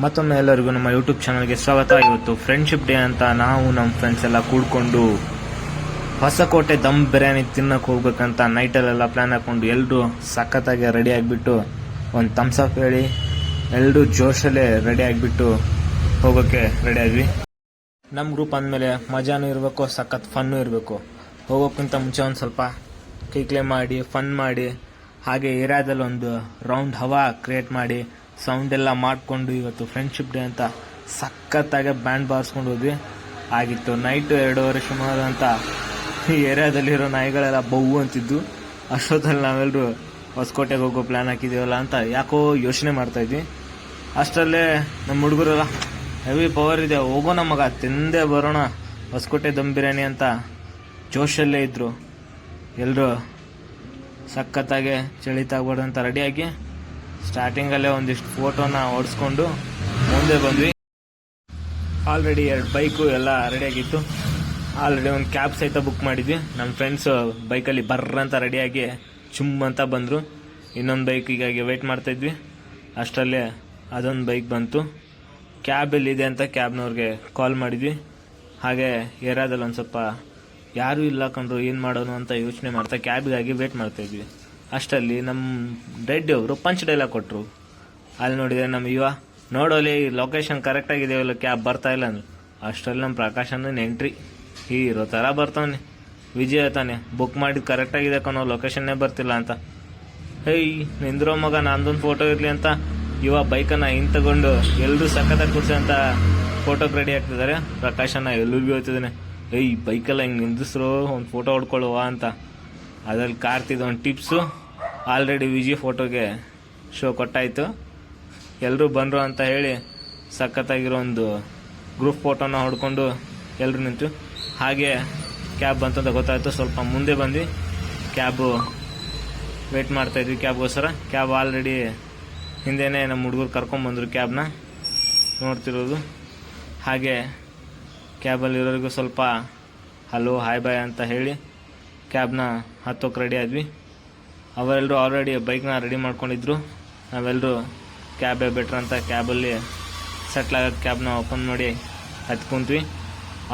ಮತ್ತೊಮ್ಮೆ ಎಲ್ಲರಿಗೂ ನಮ್ಮ ಯೂಟ್ಯೂಬ್ ಚಾನಲ್ಗೆ ಸ್ವಾಗತ. ಇವತ್ತು ಫ್ರೆಂಡ್ಶಿಪ್ ಡೇ ಅಂತ ನಾವು ನಮ್ಮ ಫ್ರೆಂಡ್ಸ್ ಎಲ್ಲ ಕೂಡ್ಕೊಂಡು ಹೊಸಕೋಟೆ ದಮ್ ಬಿರಿಯಾನಿ ತಿನ್ನಕ್ಕೆ ಹೋಗ್ಬೇಕಂತ ನೈಟಲ್ಲೆಲ್ಲ ಪ್ಲ್ಯಾನ್ ಹಾಕ್ಕೊಂಡು ಎಲ್ಲರೂ ಸಖತ್ತಾಗಿ ರೆಡಿ ಆಗಿಬಿಟ್ಟು ಒಂದು ಥಮ್ಸಪ್ ಹೇಳಿ ಎಲ್ಲರೂ ಜೋಶಲ್ಲೇ ರೆಡಿ ಆಗಿಬಿಟ್ಟು ಹೋಗೋಕ್ಕೆ ರೆಡಿ ಆದ್ವಿ. ನಮ್ಮ ಗ್ರೂಪ್ ಅಂದಮೇಲೆ ಮಜಾನೂ ಇರಬೇಕು, ಸಖತ್ ಫನ್ನು ಇರಬೇಕು. ಹೋಗೋಕ್ಕಿಂತ ಮುಂಚೆ ಒಂದು ಸ್ವಲ್ಪ ಕೈಕ್ಲೆ ಮಾಡಿ ಫನ್ ಮಾಡಿ, ಹಾಗೆ ಏರಿಯಾದಲ್ಲಿ ಒಂದು ರೌಂಡ್ ಹವಾ ಕ್ರಿಯೇಟ್ ಮಾಡಿ ಸೌಂಡ್ ಎಲ್ಲ ಮಾಡಿಕೊಂಡು ಇವತ್ತು ಫ್ರೆಂಡ್ಶಿಪ್ ಡೇ ಅಂತ ಸಖತ್ತಾಗೆ ಬ್ಯಾಂಡ್ ಬಾರಿಸ್ಕೊಂಡು ಹೋದ್ವಿ. ಆಗಿತ್ತು ನೈಟು ಎರಡೂವರೆ ಸುಮಾರು ಅಂತ ಈ ಏರಿಯಾದಲ್ಲಿರೋ ನಾಯಿಗಳೆಲ್ಲ ಬೌ ಅಂತಿದ್ದು. ಅಷ್ಟೊತ್ತಲ್ಲಿ ನಾವೆಲ್ಲರೂ ಹೊಸಕೋಟೆಗೆ ಹೋಗೋ ಪ್ಲ್ಯಾನ್ ಹಾಕಿದ್ದೀವಲ್ಲ ಅಂತ ಯಾಕೋ ಯೋಚನೆ ಮಾಡ್ತಾ ಇದ್ವಿ. ಅಷ್ಟರಲ್ಲೇ ನಮ್ಮ ಹುಡುಗರೆಲ್ಲ, ಹೆವಿ ಪವರ್ ಇದೆ, ಹೋಗೋಣ ಮಗ, ತಿಂದೇ ಬರೋಣ, ಹೊಸಕೋಟೆ ದಮ್ ಬಿರಿಯಾನಿ ಅಂತ ಜೋಶಲ್ಲೇ ಇದ್ದರು ಎಲ್ಲರೂ ಸಖತ್ತಾಗೆ ಚಳಿತಾಗ್ಬಾರ್ದು ಅಂತ ರೆಡಿಯಾಗಿ ಸ್ಟಾರ್ಟಿಂಗಲ್ಲೇ ಒಂದಿಷ್ಟು ಫೋಟೋನ ಓಡಿಸ್ಕೊಂಡು ಮುಂದೆ ಬಂದ್ವಿ. ಆಲ್ರೆಡಿ ಎರಡು ಬೈಕು ಎಲ್ಲ ರೆಡಿಯಾಗಿತ್ತು ಆಲ್ರೆಡಿ ಒಂದು ಕ್ಯಾಬ್ ಸಹಿತ ಬುಕ್ ಮಾಡಿದ್ವಿ. ನಮ್ಮ ಫ್ರೆಂಡ್ಸ್ ಬೈಕಲ್ಲಿ ಬರ್ರ ಅಂತ ರೆಡಿಯಾಗಿ ಚುಮ್ ಅಂತ ಬಂದರು. ಇನ್ನೊಂದು ಬೈಕಿಗಾಗಿ ವೆಯ್ಟ್ ಮಾಡ್ತಾಯಿದ್ವಿ ಅಷ್ಟರಲ್ಲೇ ಅದೊಂದು ಬೈಕ್ ಬಂತು. ಕ್ಯಾಬ್ ಎಲ್ಲಿದೆ ಅಂತ ಕ್ಯಾಬ್ನವ್ರಿಗೆ ಕಾಲ್ ಮಾಡಿದ್ವಿ. ಹಾಗೆ ಏರಾದಲ್ಲಿ ಒಂದು ಸ್ವಲ್ಪ ಯಾರೂ ಇಲ್ಲ ಕಂಡ್ರು ಏನು ಮಾಡೋನು ಅಂತ ಯೋಚನೆ ಮಾಡ್ತಾ ಕ್ಯಾಬಿಗಾಗಿ ವೇಟ್ ಮಾಡ್ತಾಯಿದ್ವಿ ಅಷ್ಟರಲ್ಲಿ ನಮ್ಮ ರೆಡ್ಡಿ ಅವರು ಪಂಚ್ ಡೈಲಾಗ್ ಕೊಟ್ಟರು ಅಲ್ಲಿ ನೋಡಿದರೆ ನಮ್ಮ ಯುವ, ನೋಡೋಲಿ ಲೊಕೇಶನ್ ಕರೆಕ್ಟಾಗಿದೆಯಲ್ಲ ಕ್ಯಾಬ್ ಬರ್ತಾ ಇಲ್ಲ ಅಂದ್ರು ಅಷ್ಟರಲ್ಲಿ ನಮ್ಮ ಪ್ರಕಾಶನ ಎಂಟ್ರಿ ಹೀರೋ ಥರ ಬರ್ತಾವನೆ. ವಿಜಯ ತಾನೆ ಬುಕ್ ಮಾಡಿದ್ದು ಕರೆಕ್ಟಾಗಿದೆ ಕನೋ ಲೊಕೇಶನ್ನೇ ಬರ್ತಿಲ್ಲ ಅಂತ. ಹೇಯ್, ನಿಂದ್ರೋ ಮಗ, ನಂದೊಂದು ಫೋಟೋ ಇರಲಿ ಅಂತ ಇವ ಬೈಕನ್ನು ಹಿಂಗೆ ತಗೊಂಡು ಎಲ್ಲರೂ ಸಖತ್ತಾಗಿ ಅಂತ ಫೋಟೋಗೆ ರೆಡಿ ಆಗ್ತಿದ್ದಾರೆ ಪ್ರಕಾಶನ ಎಲ್ಲರಿಗೂ ಹೋಗ್ತಿದ್ದಾನೆ ಏಯ್ ಬೈಕೆಲ್ಲ ಹಿಂಗೆ ನಿಂದಿಸ್ರು ಒಂದು ಫೋಟೋ ಹೊಡ್ಕೊಳ್ಳುವ ಅಂತ. ಅದ್ರಲ್ಲಿ ಕಾರ್ತಿದ್ದು ಒಂದು ಟಿಪ್ಸು ಆಲ್ರೆಡಿ ವಿಜಯ್ ಫೋಟೋಗೆ ಶೋ ಕೊಟ್ಟಾಯಿತು. ಎಲ್ಲರೂ ಬಂದರು ಅಂತ ಹೇಳಿ ಸಖತ್ತಾಗಿರೋ ಒಂದು ಗ್ರೂಪ್ ಫೋಟೋನ ಹೊಡ್ಕೊಂಡು ಎಲ್ಲರೂ ನಿಂತು. ಹಾಗೆ ಕ್ಯಾಬ್ ಬಂತಂತ ಗೊತ್ತಾಯಿತು. ಸ್ವಲ್ಪ ಮುಂದೆ ಬಂದು ಕ್ಯಾಬು ವೇಟ್ ಮಾಡ್ತಾ ಇದ್ವಿ ಕ್ಯಾಬ್ಗೋಸ್ಕರ ಕ್ಯಾಬ್ ಆಲ್ರೆಡಿ ಹಿಂದೆನೇ ನಮ್ಮ ಹುಡುಗರು ಕರ್ಕೊಂಬಂದರು ಕ್ಯಾಬ್ನ ನೋಡ್ತಿರೋದು. ಹಾಗೆ ಕ್ಯಾಬಲ್ಲಿರೋರಿಗೂ ಸ್ವಲ್ಪ ಹಲೋ ಹಾಯ್ ಬಾಯ್ ಅಂತ ಹೇಳಿ ಕ್ಯಾಬ್ನ ಹತ್ತೋಕೆ ರೆಡಿ ಆದ್ವಿ. ಅವರೆಲ್ಲರೂ ಆಲ್ರೆಡಿ ಬೈಕ್ನ ರೆಡಿ ಮಾಡ್ಕೊಂಡಿದ್ರು. ನಾವೆಲ್ಲರೂ ಕ್ಯಾಬೇ ಬೆಟ್ರ್ ಅಂತ ಕ್ಯಾಬಲ್ಲಿ ಸೆಟ್ಲ್ ಆಗೋದು ಕ್ಯಾಬ್ನ ಓಪನ್ ಮಾಡಿ ಹತ್ಕೊಂತ್ವಿ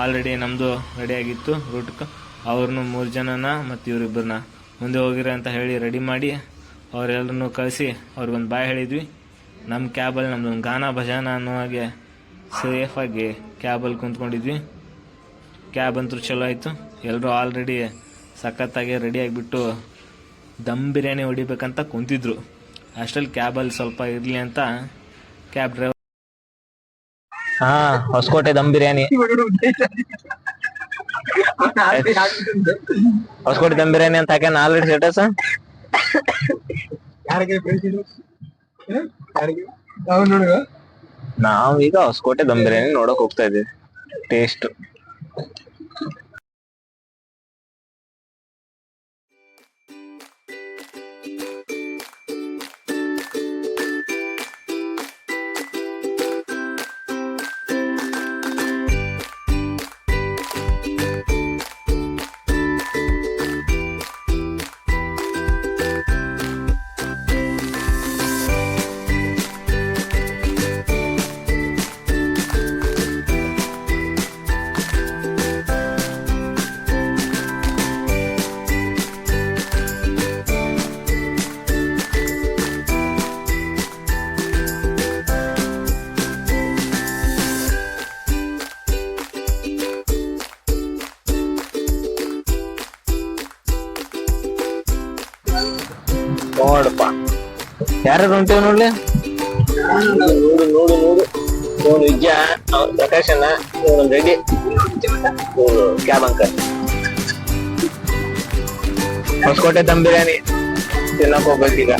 ಆಲ್ರೆಡಿ ನಮ್ಮದು ರೆಡಿಯಾಗಿತ್ತು ರೂಟ್ಗೆ ಅವ್ರನ್ನೂ ಮೂರು ಜನನ ಮತ್ತು ಇವರಿಬ್ಬರನ್ನ ಮುಂದೆ ಹೋಗಿರ ಅಂತ ಹೇಳಿ ರೆಡಿ ಮಾಡಿ ಅವರೆಲ್ಲರನ್ನೂ ಕಳಿಸಿ ಅವ್ರಿಗೊಂದು ಬಾಯ್ ಹೇಳಿದ್ವಿ. ನಮ್ಮ ಕ್ಯಾಬಲ್ಲಿ ನಮ್ಮದೊಂದು ಗಾನ ಭಜನ ಅನ್ನೋ ಹಾಗೆ ಸೇಫಾಗಿ ಕ್ಯಾಬಲ್ಲಿ ಕುಂತ್ಕೊಂಡಿದ್ವಿ. ಕ್ಯಾಬ್ ಅಂತೂ ಚಲೋ ಆಯಿತು. ಎಲ್ಲರೂ ಆಲ್ರೆಡಿ ಸಖತ್ತಾಗಿ ರೆಡಿ ಆಗಿಬಿಟ್ಟು ದಮ್ ಬಿರಿಯಾನಿ ಹೊಡಿಬೇಕಂತ ಕುಂತಿದ್ರು. ಅಷ್ಟರಲ್ಲಿ ಕ್ಯಾಬಲ್ಲಿ ಸ್ವಲ್ಪ ಇರಲಿ ಅಂತ ಕ್ಯಾಬ್ ಡ್ರೈವರ್ ಹಾ ಹೊಸಕೋಟೆ ದಮ್ ಬಿರಿಯಾನಿ ಹೊಸಕೋಟೆ ದಮ್ ಬಿರಿಯಾನಿ ಅಂತ ಹಾಕ್ಯಾನ ಆಲ್ರೆಡಿ ಸ್ಟೇಟಸ್ ಯಾರಿಗೆ ಬೆಳೆಸಿದ್ರು? ಯಾರಿಗೆ? ನಾವು ನೋಡುವ. ನಾವೀಗ ಹೊಸಕೋಟೆ ದಮ್ ಬಿರಿಯಾನಿ ನೋಡಕ್ ಹೋಗ್ತಾ ಇದೀವಿ ಟೇಸ್ಟ್ ಯಾರು ಹೊಂಟೇವ್ ನೋಡ್ಲಿ? ನೋಡು ನೋಡು ನೋಡು. ನೋಡು, ವಿದ್ಯಾ ಪ್ರಕಾಶ್ ಪ್ರಕಾಶನ ಇವನು ರೆಡ್ಡಿ ಕ್ಯಾಬ್ ಅಂಕಲ್ ಹೊಸಕೋಟೆ ದಮ್ ಬಿರಿಯಾನಿ. ತಿನ್ನಕ್ ಹೋಗ್ಬೇಕೀಗ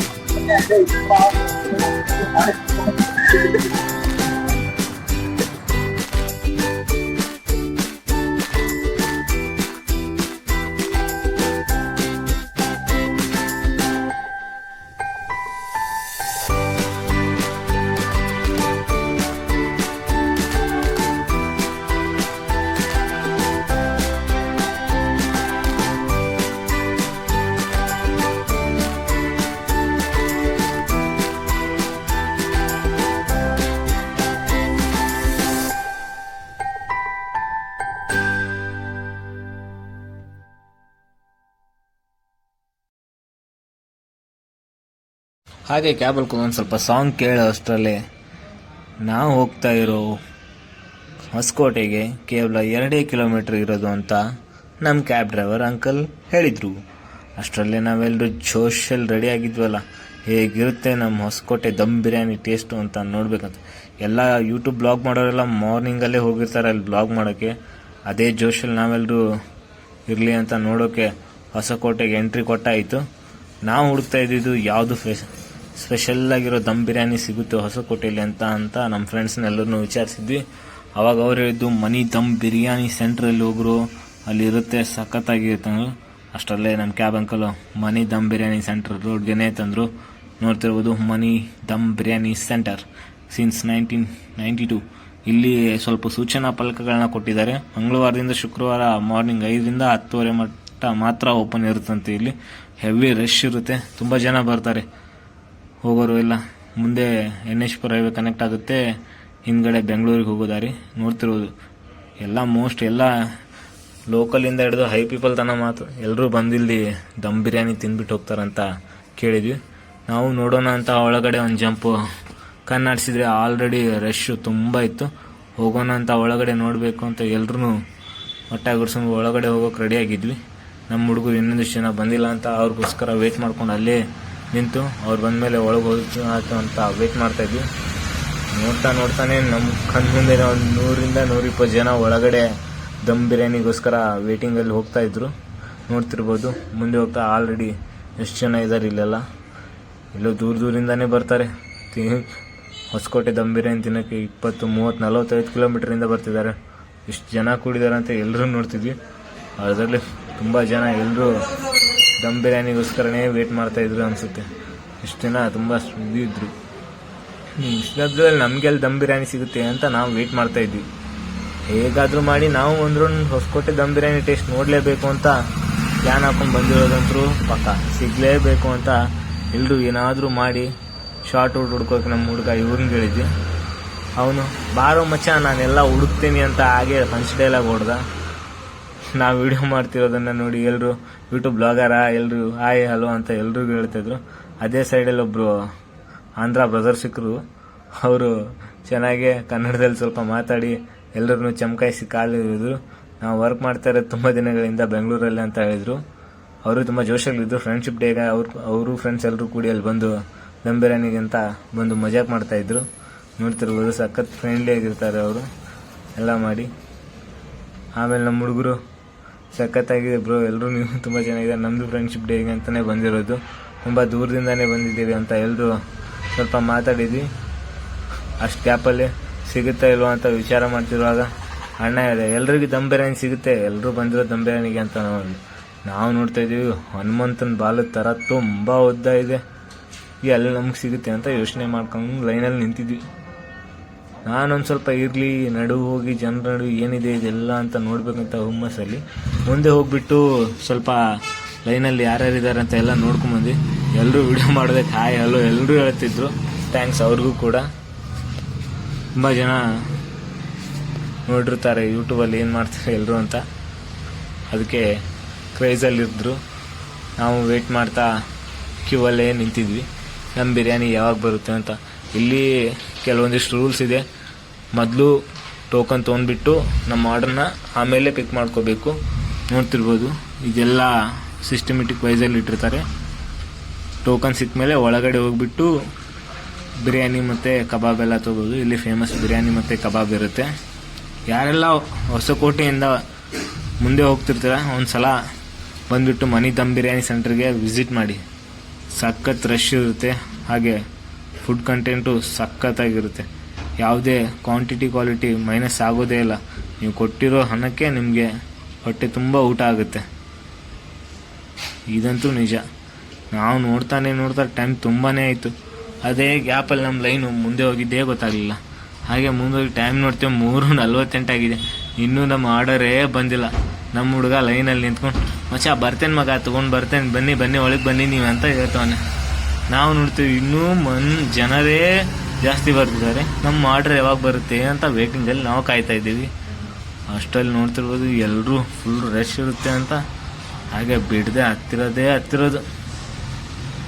ಹಾಗೆ ಕ್ಯಾಬಲ್ಲಿ ಒಂದು ಸ್ವಲ್ಪ ಸಾಂಗ್ ಕೇಳೋ ಅಷ್ಟರಲ್ಲಿ. ನಾವು ಹೋಗ್ತಾ ಇರೋ ಹೊಸಕೋಟೆಗೆ ಕೇವಲ ಎರಡೇ ಕಿಲೋಮೀಟ್ರ್ ಇರೋದು ಅಂತ ನಮ್ಮ ಕ್ಯಾಬ್ ಡ್ರೈವರ್ ಅಂಕಲ್ ಹೇಳಿದರು. ಅಷ್ಟರಲ್ಲೇ ನಾವೆಲ್ಲರೂ ಜೋಶಲ್ಲಿ ರೆಡಿ ಆಗಿದ್ವಲ್ಲ. ಹೇಗಿರುತ್ತೆ ನಮ್ಮ ಹೊಸಕೋಟೆ ದಮ್ ಬಿರಿಯಾನಿ ಟೇಸ್ಟು ಅಂತ ನೋಡ್ಬೇಕಂತ. ಎಲ್ಲ ಯೂಟ್ಯೂಬ್ ಬ್ಲಾಗ್ ಮಾಡೋರೆಲ್ಲ ಮಾರ್ನಿಂಗಲ್ಲೇ ಹೋಗಿರ್ತಾರೆ, ಅಲ್ಲಿ ಬ್ಲಾಗ್ ಮಾಡೋಕ್ಕೆ ಅದೇ ಜೋಶಲ್ಲಿ ನಾವೆಲ್ಲರೂ ಇರಲಿ ಅಂತ ನೋಡೋಕ್ಕೆ ಹೊಸಕೋಟೆಗೆ ಎಂಟ್ರಿ ಕೊಟ್ಟಾಯಿತು. ನಾವು ಹುಡುಕ್ತಾ ಇದ್ದಿದ್ದು ಯಾವುದು ಫೆಸ್ ಸ್ಪೆಷಲ್ ಆಗಿರೋ ದಮ್ ಬಿರಿಯಾನಿ ಸಿಗುತ್ತೆ ಹೊಸಕೋಟೆಯಲ್ಲಿ ಅಂತ ಅಂತ ನಮ್ಮ ಫ್ರೆಂಡ್ಸ್ನೆಲ್ಲರನ್ನು ವಿಚಾರಿಸಿದ್ವಿ. ಅವಾಗ ಅವ್ರು ಹೇಳಿದ್ದು, ಮನಿ ದಮ್ ಬಿರಿಯಾನಿ ಸೆಂಟ್ರಲ್ಲಿ ಹೋಗ್ರು, ಅಲ್ಲಿ ಇರುತ್ತೆ, ಸಖತ್ತಾಗಿರುತ್ತೆ. ಅಷ್ಟರಲ್ಲೇ ನಮ್ಮ cab uncle Mani dum biryani centre ರೋಡ್ಗೆನೇ ತಂದರು. ನೋಡ್ತಿರ್ಬೋದು, Mani dum biryani centre since nineteen ninety two ಇಲ್ಲಿ ಸ್ವಲ್ಪ ಸೂಚನಾ ಫಲಕಗಳನ್ನ ಕೊಟ್ಟಿದ್ದಾರೆ. ಮಂಗಳವಾರದಿಂದ ಶುಕ್ರವಾರ ಮಾರ್ನಿಂಗ್ ಐದರಿಂದ ಹತ್ತುವರೆ ಮಟ್ಟ ಮಾತ್ರ ಓಪನ್ ಇರುತ್ತಂತೆ ಇಲ್ಲಿ. ಹೆವಿ ರಶ್ ಇರುತ್ತೆ. ತುಂಬ ಜನ ಬರ್ತಾರೆ. ಹೋಗೋರು ಎಲ್ಲ ಮುಂದೆ ಎನ್ ಎಚ್ ಪುರ ಹೈವೇ ಕನೆಕ್ಟ್ ಆಗುತ್ತೆ. ಹಿಂದ್ಗಡೆ ಬೆಂಗಳೂರಿಗೆ ಹೋಗೋದಾರಿ ನೋಡ್ತಿರೋದು. ಎಲ್ಲ ಮೋಸ್ಟ್ ಎಲ್ಲ ಲೋಕಲಿಂದ ಹಿಡಿದು ಹೈ ಪೀಪಲ್ ತನ ಮಾತು ಎಲ್ಲರೂ ಬಂದಿಲ್ಲಿ ದಮ್ ಬಿರಿಯಾನಿ ತಿಂದ್ಬಿಟ್ಟು ಹೋಗ್ತಾರಂತ ಕೇಳಿದ್ವಿ. ನಾವು ನೋಡೋಣ ಅಂತ ಒಳಗಡೆ ಒಂದು ಜಂಪು ಕಣ್ಣಾಡಿಸಿದ್ರೆ ಆಲ್ರೆಡಿ ರಶ್ಶು ತುಂಬ ಇತ್ತು. ಹೋಗೋಣ ಅಂತ ಒಳಗಡೆ ನೋಡಬೇಕು ಅಂತ ಎಲ್ಲರೂ ಹೊಟ್ಟೆ ಗುಡ್ಸ್ಕೊಂಡು ಒಳಗಡೆ ಹೋಗೋಕೆ ರೆಡಿಯಾಗಿದ್ವಿ ನಮ್ಮ ಹುಡುಗರು ಇನ್ನೊಂದಿಷ್ಟು ಜನ ಬಂದಿಲ್ಲ ಅಂತ ಅವ್ರಿಗೋಸ್ಕರ ವೇಟ್ ಮಾಡ್ಕೊಂಡು ಅಲ್ಲೇ ನಿಂತು ಅವ್ರು ಬಂದಮೇಲೆ ಒಳಗೆ ಹೋಯ್ತು ಆಯಿತು ಅಂತ ವೇಟ್ ಮಾಡ್ತಾಯಿದ್ವಿ ನೋಡ್ತಾ ನೋಡ್ತಾನೆ ನಮ್ಮ ಕಣ್ಣು ಮುಂದೆ ಒಂದು ನೂರಿಂದ ನೂರಿಪ್ಪತ್ತು ಜನ ಒಳಗಡೆ ದಮ್ ಬಿರಿಯಾನಿಗೋಸ್ಕರ ವೇಟಿಂಗಲ್ಲಿ ಹೋಗ್ತಾ ಇದ್ರು. ನೋಡ್ತಿರ್ಬೋದು, ಮುಂದೆ ಹೋಗ್ತಾ ಆಲ್ರೆಡಿ ಎಷ್ಟು ಜನ ಇದ್ದಾರೆ ಇಲ್ಲೆಲ್ಲ. ಎಲ್ಲೋ ದೂರ ದೂರಿಂದನೇ ಬರ್ತಾರೆ. ಹೊಸಕೋಟೆ ದಮ್ ಬಿರಿಯಾನಿ ತಿನ್ನೋಕ್ಕೆ ಇಪ್ಪತ್ತು, ಮೂವತ್ತು ನಲವತ್ತೈದು ಕಿಲೋಮೀಟ್ರಿಂದ ಬರ್ತಿದ್ದಾರೆ. ಎಷ್ಟು ಜನ ಕೂಡಿದ್ದಾರೆ ಅಂತ ಎಲ್ಲರೂ ನೋಡ್ತಿದ್ವಿ. ಅದರಲ್ಲಿ ತುಂಬ ಜನ ಎಲ್ಲರೂ ದಮ್ ಬಿರಿಯಾನಿಗೋಸ್ಕರನೇ ವೇಟ್ ಮಾಡ್ತಾ ಇದ್ರು ಅನಿಸುತ್ತೆ. ಇಷ್ಟು ಜನ ತುಂಬ ಇದು ಇದ್ರು. ಇಷ್ಟದಲ್ಲಿ ನಮಗೆ ಅಲ್ಲಿ ದಮ್ ಬಿರಿಯಾನಿ ಸಿಗುತ್ತೆ ಅಂತ ನಾವು ವೇಟ್ ಮಾಡ್ತಾ ಇದ್ವಿ. ಹೇಗಾದರೂ ಮಾಡಿ ನಾವು ಒಂದು ಹೊಸಕೋಟೆ ದಮ್ ಬಿರಿಯಾನಿ ಟೇಸ್ಟ್ ನೋಡಲೇಬೇಕು ಅಂತ ಪ್ಲ್ಯಾನ್ ಹಾಕೊಂಡು ಬಂದಿರೋದಂತರೂ ಪಕ್ಕ. ಸಿಗಲೇಬೇಕು ಅಂತ ಎಲ್ಲರೂ ಏನಾದರೂ ಮಾಡಿ ಶಾರ್ಟ್ ಔಟ್ ಹುಡ್ಕೋಕೆ ನಮ್ಮ ಹುಡುಗ ಇವ್ರನ್ನ ಹೇಳಿದ್ವಿ ಅವನು, ಬಾರೋ ಮಚ್ಚ, ನಾನೆಲ್ಲ ಹುಡುಕ್ತೀನಿ ಅಂತ ಹಾಗೆ ಪಂಚ್ ಡೈಲಾಗ್ ಹೊಡೆದ. ನಾವು ವಿಡಿಯೋ ಮಾಡ್ತಿರೋದನ್ನು ನೋಡಿ ಎಲ್ಲರೂ ಯೂಟ್ಯೂಬ್ ಬ್ಲಾಗರ ಎಲ್ಲರೂ ಹಾಯ್ ಹಲೋ ಅಂತ ಎಲ್ರಿಗೂ ಹೇಳ್ತಿದ್ರು ಅದೇ ಸೈಡಲ್ಲಿ ಒಬ್ಬರು ಆಂಧ್ರ ಬ್ರದರ್ ಸಿಕ್ಕರು ಅವರು ಚೆನ್ನಾಗೆ ಕನ್ನಡದಲ್ಲಿ ಸ್ವಲ್ಪ ಮಾತಾಡಿ ಎಲ್ಲರನ್ನೂ ಚಮಕಾಯಿಸಿ ಕಾಲಿದ್ರು ನಾವು ವರ್ಕ್ ಮಾಡ್ತಾ ಇರೋದು ತುಂಬ ದಿನಗಳಿಂದ ಬೆಂಗಳೂರಲ್ಲಿ ಅಂತ ಹೇಳಿದ್ರು. ಅವರು ತುಂಬ ಜೋಶಲ್ಲಿದ್ದರು ಫ್ರೆಂಡ್ಶಿಪ್ ಡೇಗೆ ಅವ್ರು, ಅವರು ಫ್ರೆಂಡ್ಸ್ ಎಲ್ಲರೂ ಕೂಡಿ ಅಲ್ಲಿ ಬಂದು ದಮ್ ಅಂತ ಬಂದು ಮಜಾಕ್ ಮಾಡ್ತಾಯಿದ್ರು ನೋಡ್ತಿರ್ಬೋದು ಸಖತ್ ಫ್ರೆಂಡ್ಲಿ ಆಗಿರ್ತಾರೆ ಅವರು. ಎಲ್ಲ ಮಾಡಿ. ಆಮೇಲೆ ನಮ್ಮ ಹುಡುಗರು ಸಖತ್ತಾಗಿದೆ ಬ್ರೋ ಎಲ್ಲರೂ ನೀವು ತುಂಬ ಚೆನ್ನಾಗಿದೆ. ನಮ್ಮದು ಫ್ರೆಂಡ್ಶಿಪ್ ಡೇಗೆ ಅಂತಲೇ ಬಂದಿರೋದು. ತುಂಬ ದೂರದಿಂದನೇ ಬಂದಿದ್ದೀವಿ ಅಂತ ಎಲ್ಲರೂ ಸ್ವಲ್ಪ ಮಾತಾಡಿದ್ವಿ. ಅಷ್ಟು ಕ್ಯಾಪಲ್ಲಿ ಸಿಗುತ್ತಾ ಇಲ್ವೋ ಅಂತ ವಿಚಾರ ಮಾಡ್ತಿರುವಾಗ ಅಣ್ಣ ಇದೆ ಎಲ್ರಿಗೂ ದಮ್ ಬಿರಿಯಾನಿ ಸಿಗುತ್ತೆ. ಎಲ್ಲರೂ ಬಂದಿರೋ ದಮ್ ಬಿರಿಯಾನಿಗೆ ಅಂತ ನಾವು ನಾವು ನೋಡ್ತಾ ಇದ್ದೀವಿ, ಹನುಮಂತನ ಬಾಲದ ಥರ ತುಂಬ ಉದ್ದ ಇದೆ. ಎಲ್ಲ ಅಲ್ಲಿ ನಮ್ಗೆ ಸಿಗುತ್ತೆ ಅಂತ ಯೋಚನೆ ಮಾಡ್ಕೊಂಡು ಲೈನಲ್ಲಿ ನಿಂತಿದ್ವಿ. ನಾನೊಂದು ಸ್ವಲ್ಪ ಇರಲಿ, ನಡು ಹೋಗಿ ಜನರ ನಡುವೆ ಏನಿದೆ ಇದೆಲ್ಲ ಅಂತ ನೋಡಬೇಕಂತ ಹುಮ್ಮಸ್ಸಲ್ಲಿ. ಮುಂದೆ ಹೋಗ್ಬಿಟ್ಟು ಸ್ವಲ್ಪ ಲೈನಲ್ಲಿ ಯಾರ್ಯಾರಿದ್ದಾರೆ ಅಂತ ಎಲ್ಲ ನೋಡ್ಕೊಂಬಂದು ಎಲ್ಲರೂ ವಿಡಿಯೋ ಮಾಡೋದಕ್ಕೆ ಹಾಯ್ ಹಲೋ ಎಲ್ಲರೂ ಹೇಳ್ತಿದ್ರು. ಥ್ಯಾಂಕ್ಸ್ ಅವ್ರಿಗೂ ಕೂಡ. ತುಂಬ ಜನ ನೋಡಿರ್ತಾರೆ ಯೂಟ್ಯೂಬಲ್ಲಿ ಏನು ಮಾಡ್ತಾರೆ ಎಲ್ಲರೂ ಅಂತ. ಅದಕ್ಕೆ ಕ್ರೇಜಲ್ಲಿದ್ದರು ನಾವು ವೇಟ್ ಮಾಡ್ತಾ ಕ್ಯೂ ಅಲ್ಲೇ ನಿಂತಿದ್ವಿ. ನಮ್ಮ ಬಿರಿಯಾನಿ ಯಾವಾಗ ಬರುತ್ತೆ ಅಂತ. ಇಲ್ಲಿ ಕೆಲವೊಂದಿಷ್ಟು ರೂಲ್ಸ್ ಇದೆ. ಮೊದಲು ಟೋಕನ್ ತೊಗೊಂಡ್ಬಿಟ್ಟು ನಮ್ಮ ಆರ್ಡರ್ನ ಆಮೇಲೆ ಪಿಕ್ ಮಾಡ್ಕೋಬೇಕು. ನೋಡ್ತಿರ್ಬೋದು, ಇದೆಲ್ಲ ಸಿಸ್ಟಮೆಟಿಕ್ ವೈಸಲ್ಲಿ ಇಟ್ಟಿರ್ತಾರೆ. ಟೋಕನ್ ಸಿಕ್ಕ ಮೇಲೆ ಒಳಗಡೆ ಹೋಗ್ಬಿಟ್ಟು ಬಿರಿಯಾನಿ ಮತ್ತು ಕಬಾಬ್ ಎಲ್ಲ ತೊಗೋಬೋದು. ಇಲ್ಲಿ ಫೇಮಸ್ ಬಿರಿಯಾನಿ ಮತ್ತು ಕಬಾಬ್ ಇರುತ್ತೆ. ಯಾರೆಲ್ಲ ಹೊಸಕೋಟೆಯಿಂದ ಮುಂದೆ ಹೋಗ್ತಿರ್ತಾರೆ ಒಂದು ಸಲ ಬಂದುಬಿಟ್ಟು ಮನಿ ದಮ್ ಬಿರಿಯಾನಿ ಸೆಂಟರ್ಗೆ ವಿಸಿಟ್ ಮಾಡಿ. ಸಖತ್ ರಶ್ ಇರುತ್ತೆ. ಹಾಗೆ ಫುಡ್ ಕಂಟೆಂಟು ಸಖತ್ತಾಗಿರುತ್ತೆ. ಯಾವುದೇ ಕ್ವಾಂಟಿಟಿ ಕ್ವಾಲಿಟಿ ಮೈನಸ್ ಆಗೋದೇ ಇಲ್ಲ. ನೀವು ಕೊಟ್ಟಿರೋ ಹಣಕ್ಕೆ ನಿಮಗೆ ಹೊಟ್ಟೆ ತುಂಬ ಊಟ ಆಗುತ್ತೆ. ಇದಂತೂ ನಿಜ. ನಾವು ನೋಡ್ತಾನೆ ನೋಡ್ತಾ ಟೈಮ್ ತುಂಬಾ ಆಯಿತು. ಅದೇ ಗ್ಯಾಪಲ್ಲಿ ನಮ್ಮ ಲೈನು ಮುಂದೆ ಹೋಗಿದ್ದೇ ಗೊತ್ತಾಗಲಿಲ್ಲ. ಹಾಗೆ ಮುಂದೆ ಹೋಗಿ ಟೈಮ್ ನೋಡ್ತೇವೆ ಮೂರು ನಲ್ವತ್ತೆಂಟಾಗಿದೆ ಇನ್ನೂ ನಮ್ಮ ಆರ್ಡರೇ ಬಂದಿಲ್ಲ. ನಮ್ಮ ಹುಡುಗ ಲೈನಲ್ಲಿ ನಿಂತ್ಕೊಂಡು, ಮಚ್ಚ, ಬರ್ತೇನೆ ಮಗ, ತೊಗೊಂಡು ಬರ್ತೇನೆ, ಬನ್ನಿ ಬನ್ನಿ, ಒಳಗೆ ಬನ್ನಿ ನೀವು ಅಂತ ಹೇಳ್ತವನೆ. ನಾವು ನೋಡ್ತೀವಿ, ಇನ್ನೂ ಮನ್, ಜನರೇ ಜಾಸ್ತಿ ಬರ್ತಿದ್ದಾರೆ. ನಮ್ಮ ಆರ್ಡರ್ ಯಾವಾಗ ಬರುತ್ತೆ ಅಂತ ವೇಟಿಂಗಲ್ಲಿ ನಾವು ಕಾಯ್ತಾ ಇದ್ದೀವಿ. ಅಷ್ಟಲ್ಲಿ ನೋಡ್ತಿರ್ಬೋದು ಎಲ್ಲರೂ ಫುಲ್ ರಶ್ ಇರುತ್ತೆ ಅಂತ. ಹಾಗೆ ಬಿಡದೆ ಹತ್ತಿರೋದೇ ಹತ್ತಿರೋದು.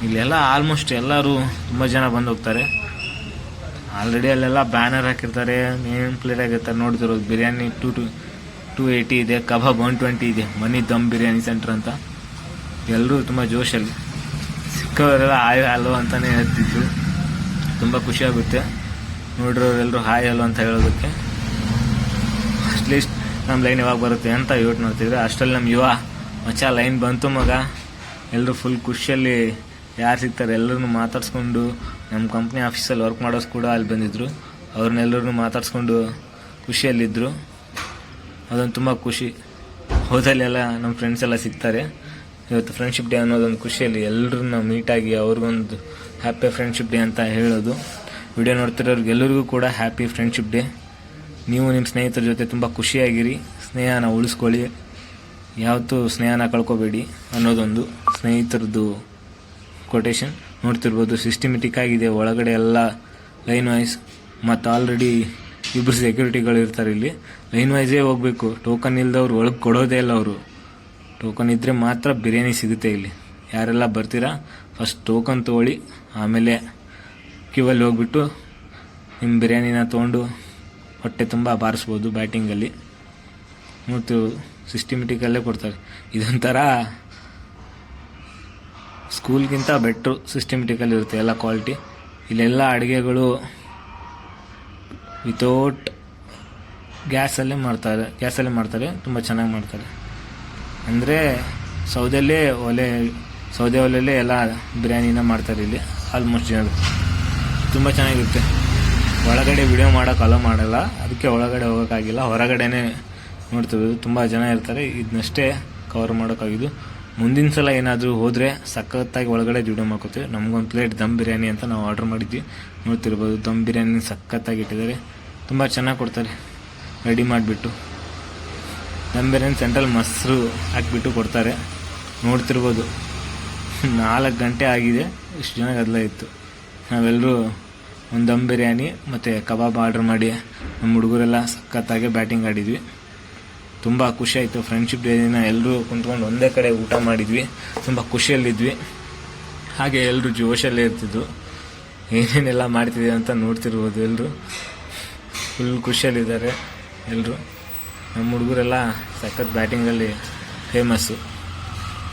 ಇಲ್ಲೆಲ್ಲ ಆಲ್ಮೋಸ್ಟ್ ಎಲ್ಲರೂ ತುಂಬ ಜನ ಬಂದು ಹೋಗ್ತಾರೆ. ಆಲ್ರೆಡಿ ಅಲ್ಲೆಲ್ಲ ಬ್ಯಾನರ್ ಹಾಕಿರ್ತಾರೆ ನೇಮ್ ಪ್ಲೇಟ್ ಆಗಿರ್ತಾರೆ ನೋಡ್ತಿರೋದು biryani two two two eighty ಇದೆ, ಕಬಾಬ್ ಒನ್ ಟ್ವೆಂಟಿ ಇದೆ, ಮನಿ ದಮ್ ಬಿರಿಯಾನಿ ಸೆಂಟ್ರ್ ಅಂತ. ಎಲ್ಲರೂ ತುಂಬ ಜೋಶಲ್ಲಿ ಸಿಕ್ಕವರೆಲ್ಲ ಹಾಯ್ ಹಲೋ ಅಂತಲೇ ಹೇಳ್ತಿದ್ರು. ತುಂಬ ಖುಷಿಯಾಗುತ್ತೆ ನೋಡಿರೋರೆಲ್ಲರೂ ಹಾಯ್ ಹಲೋ ಅಂತ ಹೇಳೋದಕ್ಕೆ. ಅಟ್ಲೀಸ್ಟ್ ನಮ್ಮ ಲೈನ್ ಯಾವಾಗ ಬರುತ್ತೆ ಅಂತ ಯೋಟ್ ಮಾಡ್ತಿದ್ರು, ಅಷ್ಟರಲ್ಲಿ ನಮ್ಮ ಯುವ ಮಚ್ಚ ಲೈನ್ ಬಂತು ಮಗ. ಎಲ್ಲರೂ ಫುಲ್ ಖುಷಿಯಲ್ಲಿ ಯಾರು ಸಿಗ್ತಾರೆ ಎಲ್ಲರನ್ನು ಮಾತಾಡ್ಸ್ಕೊಂಡು ನಮ್ಮ ಕಂಪ್ನಿ ಆಫೀಸಲ್ಲಿ ವರ್ಕ್ ಮಾಡೋರು ಕೂಡ ಅಲ್ಲಿ ಬಂದಿದ್ದರು ಅವ್ರನ್ನೆಲ್ಲರೂ ಮಾತಾಡ್ಸ್ಕೊಂಡು ಖುಷಿಯಲ್ಲಿದ್ದರು ಅದೊಂದು ತುಂಬ ಖುಷಿ. ಹೋದಲ್ಲೆಲ್ಲ ನಮ್ಮ ಫ್ರೆಂಡ್ಸ್ ಎಲ್ಲ ಸಿಗ್ತಾರೆ. ಇವತ್ತು ಫ್ರೆಂಡ್ಶಿಪ್ ಡೇ ಅನ್ನೋದೊಂದು ಖುಷಿಯಲ್ಲಿ ಎಲ್ಲರನ್ನ ಮೀಟಾಗಿ ಅವ್ರಿಗೊಂದು ಹ್ಯಾಪಿ ಫ್ರೆಂಡ್ಶಿಪ್ ಡೇ ಅಂತ ಹೇಳೋದು. ವಿಡಿಯೋ ನೋಡ್ತಿರೋರಿಗೆಲ್ಲರಿಗೂ ಕೂಡ ಹ್ಯಾಪಿ ಫ್ರೆಂಡ್ಶಿಪ್ ಡೇ ನೀವು ನಿಮ್ಮ ಸ್ನೇಹಿತರ ಜೊತೆ ತುಂಬ ಖುಷಿಯಾಗಿರಿ. ಸ್ನೇಹನ ಉಳಿಸ್ಕೊಳ್ಳಿ. ಯಾವತ್ತೂ ಸ್ನೇಹನ ಕಳ್ಕೊಬೇಡಿ ಅನ್ನೋದೊಂದು ಸ್ನೇಹಿತರದ್ದು ಕೊಟೇಶನ್ ನೋಡ್ತಿರ್ಬೋದು ಸಿಸ್ಟಮೆಟಿಕ್ ಆಗಿದೆ. ಒಳಗಡೆ ಎಲ್ಲ ಲೈನ್ ವೈಸ್ ಮತ್ತು ಆಲ್ರೆಡಿ ಇಬ್ಬರು ಸೆಕ್ಯೂರಿಟಿಗಳು ಇರ್ತಾರೆ ಇಲ್ಲಿ. ಲೈನ್ ವೈಸೇ ಹೋಗಬೇಕು. ಟೋಕನ್ ಇಲ್ಲದವ್ರು ಒಳಗೆ ಕೊಡೋದೇ ಇಲ್ಲ ಅವರು. ಟೋಕನ್ ಇದ್ದರೆ ಮಾತ್ರ ಬಿರಿಯಾನಿ ಸಿಗುತ್ತೆ ಇಲ್ಲಿ. ಯಾರೆಲ್ಲ ಬರ್ತೀರಾ ಫಸ್ಟ್ ಟೋಕನ್ ತೊಗೊಳ್ಳಿ, ಆಮೇಲೆ ಕ್ಯೂವಲ್ಲಿ ಹೋಗ್ಬಿಟ್ಟು ನಿಮ್ಮ ಬಿರಿಯಾನಿನ ತೊಗೊಂಡು ಹೊಟ್ಟೆ ತುಂಬ ಬಾರಿಸ್ಬೋದು ಬ್ಯಾಟಿಂಗಲ್ಲಿ ಮತ್ತು ಸಿಸ್ಟಮೆಟಿಕಲ್ಲೇ ಕೊಡ್ತಾರೆ. ಇದೊಂಥರ ಸ್ಕೂಲ್ಗಿಂತ ಬೆಟ್ರು ಸಿಸ್ಟಮೆಟಿಕಲ್ಲಿ ಇರುತ್ತೆ ಎಲ್ಲ ಕ್ವಾಲಿಟಿ ಇಲ್ಲೆಲ್ಲ ಅಡುಗೆಗಳು ವಿತೌಟ್ ಗ್ಯಾಸಲ್ಲೇ ಮಾಡ್ತಾರೆ ಗ್ಯಾಸಲ್ಲೇ ಮಾಡ್ತಾರೆ, ತುಂಬ ಚೆನ್ನಾಗಿ ಮಾಡ್ತಾರೆ. ಅಂದರೆ ಸೌದೆಯಲ್ಲೇ ಒಲೆ, ಸೌದೆ ಒಲೆಯಲ್ಲೇ ಎಲ್ಲ ಬಿರಿಯಾನಿನ ಮಾಡ್ತಾರೆ ಇಲ್ಲಿ ಆಲ್ಮೋಸ್ಟ್ ಜನರು ತುಂಬ ಚೆನ್ನಾಗಿರುತ್ತೆ. ಒಳಗಡೆ ವಿಡಿಯೋ ಮಾಡೋಕ್ಕೆ ಅಲೋ ಮಾಡಲ್ಲ. ಅದಕ್ಕೆ ಒಳಗಡೆ ಹೋಗೋಕ್ಕಾಗಿಲ್ಲ. ಹೊರಗಡೆನೇ ನೋಡ್ತೀವಿ. ತುಂಬ ಜನ ಇರ್ತಾರೆ. ಇದನ್ನಷ್ಟೇ ಕವರ್ ಮಾಡೋಕ್ಕಾಗಿದ್ದು ಮುಂದಿನ ಸಲ ಏನಾದರೂ ಹೋದರೆ ಸಖತ್ತಾಗಿ ಒಳಗಡೆ ವಿಡಿಯೋ ಮಾಡ್ಕೋತೀವಿ. ನಮಗೊಂದು ಪ್ಲೇಟ್ ದಮ್ ಬಿರಿಯಾನಿ ಅಂತ ನಾವು ಆರ್ಡ್ರ್ ಮಾಡಿದ್ವಿ. ನೋಡ್ತಿರ್ಬೋದು, ದಮ್ ಬಿರಿಯಾನಿ ಸಖತ್ತಾಗಿ ಇಟ್ಟಿದ್ದಾರೆ. ತುಂಬ ಚೆನ್ನಾಗಿ ಕೊಡ್ತಾರೆ. ರೆಡಿ ಮಾಡಿಬಿಟ್ಟು. ದಮ್ ಬಿರಿಯಾನಿ ಸೆಂಟ್ರಲ್ ಮೊಸರು ಹಾಕಿಬಿಟ್ಟು ಕೊಡ್ತಾರೆ. ನೋಡ್ತಿರ್ಬೋದು. ನಾಲ್ಕು ಗಂಟೆ ಆಗಿದೆ, ಇಷ್ಟು ಜನ ಗದ್ದಲ ಇತ್ತು ನಾವೆಲ್ಲರೂ ಒಂದು ದಮ್ ಬಿರಿಯಾನಿ ಮತ್ತು ಕಬಾಬ್ ಆರ್ಡ್ರ್ ಮಾಡಿ. ನಮ್ಮ ಹುಡುಗರೆಲ್ಲ ಸಖತ್ತಾಗಿ ಬ್ಯಾಟಿಂಗ್ ಆಡಿದ್ವಿ. ತುಂಬ ಖುಷಿಯಾಯಿತು ಫ್ರೆಂಡ್ಶಿಪ್ ಡೇ ಎಲ್ಲರೂ ಕುಂತ್ಕೊಂಡು ಒಂದೇ ಕಡೆ ಊಟ ಮಾಡಿದ್ವಿ. ತುಂಬ ಖುಷಿಯಲ್ಲಿದ್ವಿ. ಹಾಗೆ ಎಲ್ಲರೂ ಜೋಶಲ್ಲೇ ಇರ್ತಿದ್ರು ಏನೇನೆಲ್ಲ ಮಾಡ್ತಿದ್ದೀವಿ ಅಂತ ನೋಡ್ತಿರ್ಬೋದು ಎಲ್ಲರೂ ಫುಲ್ ಖುಷಿಯಲ್ಲಿದ್ದಾರೆ ಎಲ್ಲರೂ ನಮ್ಮ ಹುಡುಗರೆಲ್ಲ ಸಖತ್ ಬ್ಯಾಟಿಂಗಲ್ಲಿ ಫೇಮಸ್ಸು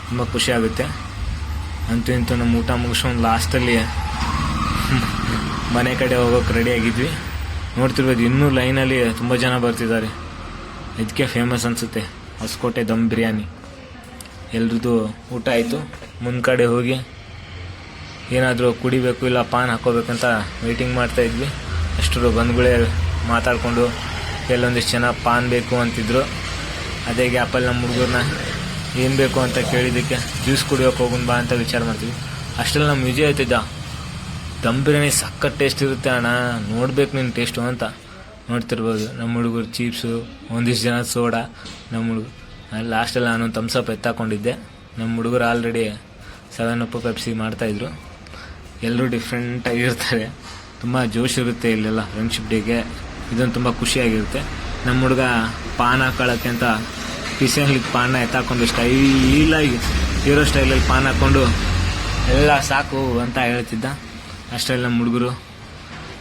ತುಂಬ ಖುಷಿ ಆಗುತ್ತೆ. ಅಂತೂ ಇಂತೂ ನಮ್ಮ ಊಟ ಮುಗಿಸ್ಕೊಂಡು ಲಾಸ್ಟಲ್ಲಿ ಮನೆ ಕಡೆ ಹೋಗೋಕೆ ರೆಡಿ ಆಗಿದ್ವಿ. ನೋಡ್ತಿರ್ಬೋದು ಇನ್ನೂ ಲೈನಲ್ಲಿ ತುಂಬ ಜನ ಬರ್ತಿದ್ದಾರೆ. ಇದಕ್ಕೆ ಫೇಮಸ್ ಅನಿಸುತ್ತೆ. ಹೊಸಕೋಟೆ ದಮ್ ಬಿರಿಯಾನಿ. ಎಲ್ರದ್ದು ಊಟ ಆಯಿತು. ಮುಂದ್ ಕಡೆ ಹೋಗಿ ಏನಾದರೂ ಕುಡಿಬೇಕು ಇಲ್ಲ ಪಾನ್ ಹಾಕೋಬೇಕಂತ ವೆಯ್ಟಿಂಗ್ ಮಾಡ್ತಾಯಿದ್ವಿ ಅಷ್ಟರು ಬಂದ್ಗಳೇ ಮಾತಾಡಿಕೊಂಡು ಕೆಲವೊಂದಿಷ್ಟು ಜನ ಪಾನ್ ಬೇಕು ಅಂತಿದ್ರು. ಅದೇ ಗ್ಯಾಪಲ್ಲಿ ನಮ್ಮ ಹುಡುಗರನ್ನ ಏನು ಬೇಕು ಅಂತ ಕೇಳಿದ್ದಕ್ಕೆ ಜ್ಯೂಸ್ ಕುಡಿಯೋಕೆ ಹೋಗೋಣ ಬಾ ಅಂತ ವಿಚಾರ ಮಾಡ್ತೀವಿ. ಅಷ್ಟರಲ್ಲಿ ನಮ್ಮ ವಿಜಯ್ ಆಯ್ತಿದ್ದ ದಮ್ ಬಿರಿಯಾನಿ ಸಕ್ಕತ್ ಟೇಸ್ಟ್ ಇರುತ್ತೆ ಅಣ್ಣ, ನೋಡ್ಬೇಕು ನಿನ್ನ ಟೇಸ್ಟು ಅಂತ. ನೋಡ್ತಿರ್ಬೋದು, ನಮ್ಮ ಹುಡುಗರು ಚೀಪ್ಸು, ಒಂದಿಷ್ಟು ಜನ ಸೋಡಾ, ನಮ್ಮ ಹುಡುಗರು. ಅಲ್ಲಿ ಲಾಸ್ಟಲ್ಲಿ ನಾನು ತಮ್ಸಪ್ ಎತ್ತಾಕೊಂಡಿದ್ದೆ. ನಮ್ಮ ಹುಡುಗರು ಆಲ್ರೆಡಿ ಸೆವೆನ್ ಅಪ್ ಪೆಪ್ಸಿ ಮಾಡ್ತಾಯಿದ್ರು ಎಲ್ಲರೂ ಡಿಫ್ರೆಂಟಾಗಿರ್ತಾರೆ ತುಂಬ ಜೋಶ್ ಇರುತ್ತೆ ಇಲ್ಲೆಲ್ಲ ಫ್ರೆಂಡ್ಶಿಪ್ ಡೇಗೆ ಇದೊಂದು ತುಂಬ ಖುಷಿಯಾಗಿರುತ್ತೆ. ನಮ್ಮ ಹುಡುಗ ಪಾನ ಹಾಕೊಳ್ಳೋಕ್ಕೆ ಅಂತ ಕಿಸೆನಲ್ಲಿ ಪಾನ ಎತ್ತಾಕೊಂಡು ಸ್ಟೈಲಾಗಿ ಹೀರೋ ಸ್ಟೈಲಲ್ಲಿ ಪಾನ ಹಾಕ್ಕೊಂಡು ಎಲ್ಲ ಸಾಕು ಅಂತ ಹೇಳ್ತಿದ್ದ. ಅಷ್ಟರಲ್ಲಿ ನಮ್ಮ ಹುಡುಗರು.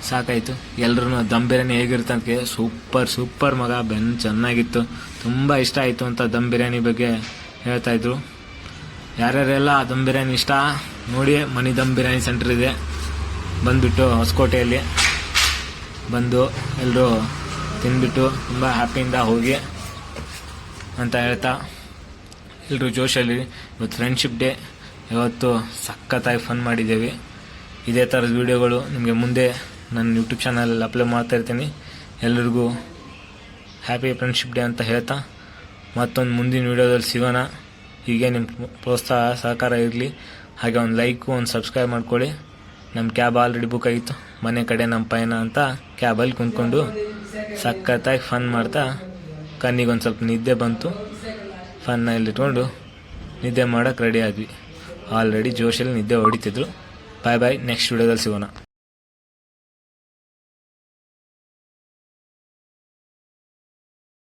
ಸಾಕಾಯಿತು. ಎಲ್ಲರೂ ದಮ್ ಬಿರಿಯಾನಿ ಹೇಗಿರುತ್ತೆ ಅಂತ ಕೇಳಿ ಸೂಪರ್ ಸೂಪರ್ ಮಗ. ಬೆನ್ ಚೆನ್ನಾಗಿತ್ತು. ತುಂಬ ಇಷ್ಟ ಆಯಿತು ಅಂತ ದಮ್ ಬಿರಿಯಾನಿ ಬಗ್ಗೆ ಹೇಳ್ತಾಯಿದ್ರು ಯಾರ್ಯಾರೆಲ್ಲ ದಮ್ ಬಿರಿಯಾನಿ ಇಷ್ಟ? ನೋಡಿ ಮನಿ ದಮ್ ಬಿರಿಯಾನಿ ಸೆಂಟರ್ ಇದೆ. ಬಂದುಬಿಟ್ಟು ಹೊಸಕೋಟೆಯಲ್ಲಿ. ಬಂದು ಎಲ್ಲರೂ ತಿಂದ್ಬಿಟ್ಟು ತುಂಬ ಹ್ಯಾಪಿಯಿಂದ ಹೋಗಿ ಅಂತ ಹೇಳ್ತಾ ಎಲ್ಲರೂ ಜೋಶಲ್ಲಿ ಇವತ್ತು ಫ್ರೆಂಡ್ಶಿಪ್ ಡೇ ಇವತ್ತು ಸಖತ್ತಾಗಿ ಫನ್ ಮಾಡಿದ್ದೇವೆ. ಇದೇ ಥರದ ವೀಡಿಯೋಗಳು ನಿಮಗೆ ಮುಂದೆ ನನ್ನ ಯೂಟ್ಯೂಬ್ ಚಾನಲಲ್ಲಿ ಅಪ್ಲೋಡ್ ಮಾಡ್ತಾ ಇರ್ತೀನಿ. ಎಲ್ಲರಿಗೂ ಹ್ಯಾಪಿ ಫ್ರೆಂಡ್ಶಿಪ್ ಡೇ ಅಂತ ಹೇಳ್ತಾ ಮತ್ತೊಂದು ಮುಂದಿನ ವೀಡಿಯೋದಲ್ಲಿ ಸಿಗೋಣ. ಹೀಗೆ ನಿಮ್ಮ ಪ್ರೋತ್ಸಾಹ ಸಹಕಾರ ಇರಲಿ. ಹಾಗೆ ಒಂದು ಲೈಕು ಒಂದು ಸಬ್ಸ್ಕ್ರೈಬ್ ಮಾಡ್ಕೊಳ್ಳಿ. ನಮ್ಮ ಕ್ಯಾಬ್ ಆಲ್ರೆಡಿ ಬುಕ್ ಆಗಿತ್ತು. ಮನೆ ಕಡೆ ನಮ್ಮ ಪಯಣ ಅಂತ ಕ್ಯಾಬಲ್ಲಿ ಕುಂತ್ಕೊಂಡು ಸಖತ್ತಾಗಿ ಫನ್ ಮಾಡ್ತಾ ಕಣ್ಣಿಗೆ ಒಂದು ಸ್ವಲ್ಪ ನಿದ್ದೆ ಬಂತು. ಫನ್ನಲ್ಲಿ ಇಟ್ಕೊಂಡು ನಿದ್ದೆ ಮಾಡೋಕ್ಕೆ ರೆಡಿ ಆದ್ವಿ. ಆಲ್ರೆಡಿ ಜೋಶಲ್ಲಿ ನಿದ್ದೆ ಹೊಡಿತಿದ್ರು. ಬಾಯ್ ಬಾಯ್ ನೆಕ್ಸ್ಟ್ ವಿಡಿಯೋದಲ್ಲಿ ಸಿಗೋಣ.